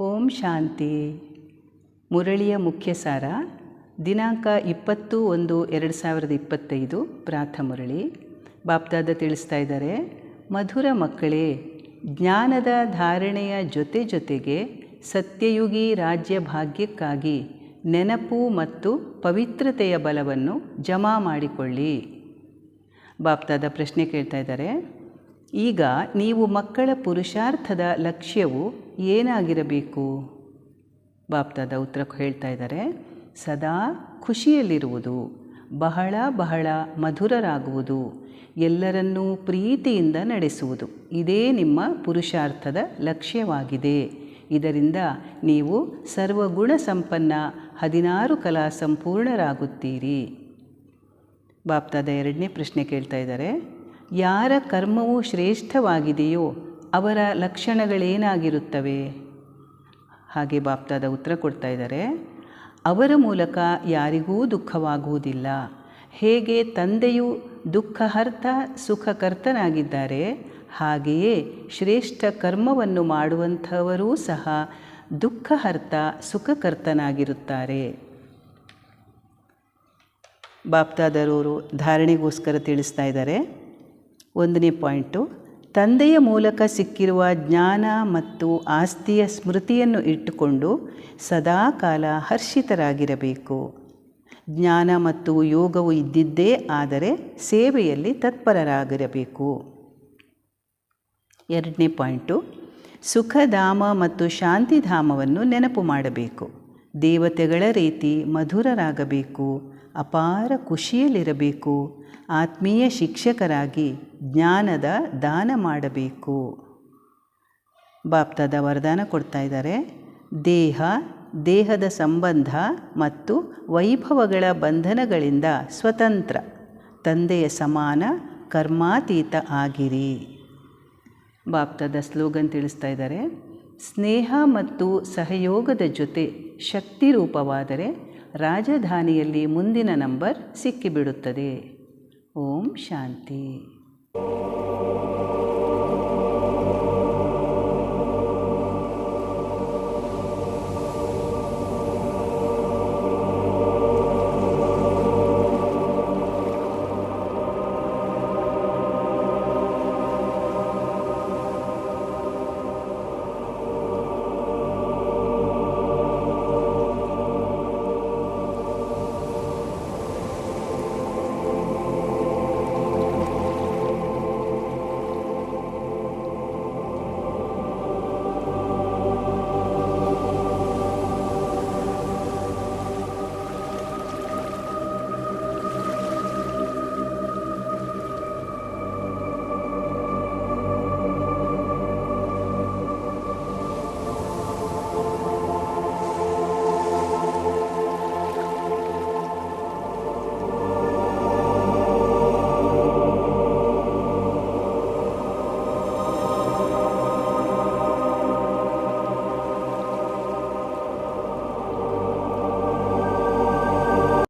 ಓಂ ಶಾಂತಿ. ಮುರಳಿಯ ಮುಖ್ಯ ಸಾರ ದಿನಾಂಕ ಇಪ್ಪತ್ತು ಒಂದು ಎರಡು ಸಾವಿರದ ಇಪ್ಪತ್ತೈದು, ಪ್ರಾಥ ಮುರಳಿ. ಬಾಪ್ದಾದ ತಿಳಿಸ್ತಾ ಇದ್ದಾರೆ, ಮಧುರ ಮಕ್ಕಳೇ, ಜ್ಞಾನದ ಧಾರಣೆಯ ಜೊತೆ ಜೊತೆಗೆ ಸತ್ಯಯುಗಿ ರಾಜ್ಯ ಭಾಗ್ಯಕ್ಕಾಗಿ ನೆನಪು ಮತ್ತು ಪವಿತ್ರತೆಯ ಬಲವನ್ನು ಜಮಾ ಮಾಡಿಕೊಳ್ಳಿ. ಬಾಪ್ತಾದ ಪ್ರಶ್ನೆ ಕೇಳ್ತಾ ಇದ್ದಾರೆ ಈಗ ನೀವು ಮಕ್ಕಳ ಪುರುಷಾರ್ಥದ ಲಕ್ಷ್ಯವು ಏನಾಗಿರಬೇಕು? ಬಾಪ್ತಾದ ಉತ್ತರ ಹೇಳ್ತಾ ಇದ್ದಾರೆ, ಸದಾ ಖುಷಿಯಲ್ಲಿರುವುದು, ಬಹಳ ಬಹಳ ಮಧುರರಾಗುವುದು, ಎಲ್ಲರನ್ನೂ ಪ್ರೀತಿಯಿಂದ ನಡೆಸುವುದು. ಇದೇ ನಿಮ್ಮ ಪುರುಷಾರ್ಥದ ಲಕ್ಷ್ಯವಾಗಿದೆ. ಇದರಿಂದ ನೀವು ಸರ್ವಗುಣ ಸಂಪನ್ನ ಹದಿನಾರು ಕಲಾ ಸಂಪೂರ್ಣರಾಗುತ್ತೀರಿ. ಬಾಪ್ತಾದ ಎರಡನೇ ಪ್ರಶ್ನೆ ಕೇಳ್ತಾ ಇದ್ದಾರೆ ಯಾರ ಕರ್ಮವು ಶ್ರೇಷ್ಠವಾಗಿದೆಯೋ ಅವರ ಲಕ್ಷಣಗಳೇನಾಗಿರುತ್ತವೆ? ಹಾಗೆ ಬಾಪ್ತಾದ ಉತ್ತರ ಕೊಡ್ತಾ ಇದ್ದಾರೆ. ಅವರ ಮೂಲಕ ಯಾರಿಗೂ ದುಃಖವಾಗುವುದಿಲ್ಲ. ಹೇಗೆ ತಂದೆಯು ದುಃಖಹರ್ತ ಸುಖಕರ್ತನಾಗಿದ್ದಾರೆ, ಹಾಗೆಯೇ ಶ್ರೇಷ್ಠ ಕರ್ಮವನ್ನು ಮಾಡುವಂಥವರೂ ಸಹ ದುಃಖಹರ್ತ ಸುಖಕರ್ತನಾಗಿರುತ್ತಾರೆ. ಬಾಪ್ತಾದರವರು ಧಾರಣೆಗೋಸ್ಕರ ತಿಳಿಸ್ತಾ ಇದ್ದಾರೆ. ಒಂದನೇ ಪಾಯಿಂಟು, ತಂದೆಯ ಮೂಲಕ ಸಿಕ್ಕಿರುವ ಜ್ಞಾನ ಮತ್ತು ಆಸ್ತಿಯ ಸ್ಮೃತಿಯನ್ನು ಇಟ್ಟುಕೊಂಡು ಸದಾಕಾಲ ಹರ್ಷಿತರಾಗಿರಬೇಕು. ಜ್ಞಾನ ಮತ್ತು ಯೋಗವು ಇದ್ದಿದ್ದೇ ಆದರೆ ಸೇವೆಯಲ್ಲಿ ತತ್ಪರರಾಗಿರಬೇಕು. ಎರಡನೇ ಪಾಯಿಂಟು, ಸುಖಧಾಮ ಮತ್ತು ಶಾಂತಿಧಾಮವನ್ನು ನೆನಪು ಮಾಡಬೇಕು. ದೇವತೆಗಳ ರೀತಿ ಮಧುರರಾಗಬೇಕು. ಅಪಾರ ಖುಷಿಯಲ್ಲಿರಬೇಕು. ಆತ್ಮೀಯ ಶಿಕ್ಷಕರಾಗಿ ಜ್ಞಾನದ ದಾನ ಮಾಡಬೇಕು. ಬಾಪ್ತಾದ ವರದಾನ ಕೊಡ್ತಾ ಇದ್ದಾರೆ. ದೇಹ, ದೇಹದ ಸಂಬಂಧ ಮತ್ತು ವೈಭವಗಳ ಬಂಧನಗಳಿಂದ ಸ್ವತಂತ್ರ. ತಂದೆಯ ಸಮಾನ ಕರ್ಮಾತೀತ ಆಗಿರಿ. ಬಾಪ್ತದ ಸ್ಲೋಗನ್ ತಿಳಿಸ್ತಾ ಇದ್ದಾರೆ. ಸ್ನೇಹ ಮತ್ತು ಸಹಯೋಗದ ಜೊತೆ ಶಕ್ತಿ ರೂಪವಾದರೆ ರಾಜಧಾನಿಯಲ್ಲಿ ಮುಂದಿನ ನಂಬರ್ ಸಿಕ್ಕಿಬಿಡುತ್ತದೆ. ಓಂ ಶಾಂತಿ. Thank you.